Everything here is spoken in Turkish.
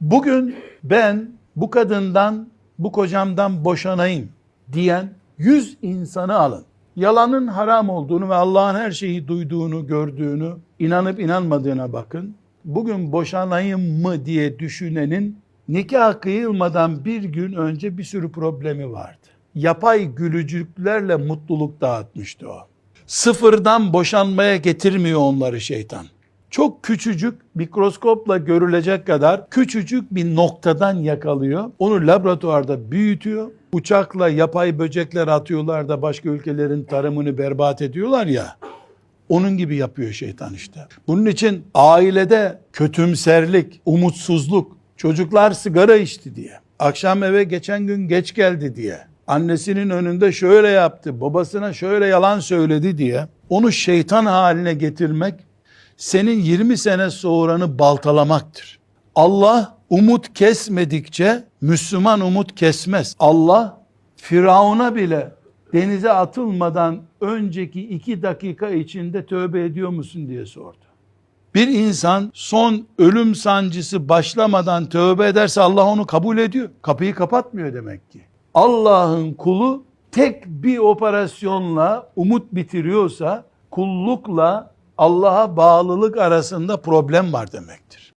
Bugün ben bu kadından, bu kocamdan boşanayım diyen 100 insanı alın. Yalanın haram olduğunu ve Allah'ın her şeyi duyduğunu, gördüğünü, inanıp inanmadığına bakın. Bugün boşanayım mı diye düşünenin nikah kıyılmadan bir gün önce bir sürü problemi vardı. Yapay gülücüklerle mutluluk dağıtmıştı o. Sıfırdan boşanmaya getirmiyor onları şeytan. Çok küçücük mikroskopla görülecek kadar küçücük bir noktadan yakalıyor. Onu laboratuvarda büyütüyor. Uçakla yapay böcekler atıyorlar da başka ülkelerin tarımını berbat ediyorlar ya. Onun gibi yapıyor şeytan işte. Bunun için ailede kötümserlik, umutsuzluk, çocuklar sigara içti diye, akşam eve geçen gün geç geldi diye, annesinin önünde şöyle yaptı, babasına şöyle yalan söyledi diye onu şeytan haline getirmek senin 20 sene sonranı baltalamaktır. Allah umut kesmedikçe Müslüman umut kesmez. Allah Firavun'a bile denize atılmadan önceki iki dakika içinde tövbe ediyor musun diye sordu. Bir insan son ölüm sancısı başlamadan tövbe ederse Allah onu kabul ediyor. Kapıyı kapatmıyor demek ki. Allah'ın kulu tek bir operasyonla umut bitiriyorsa kullukla Allah'a bağlılık arasında problem var demektir.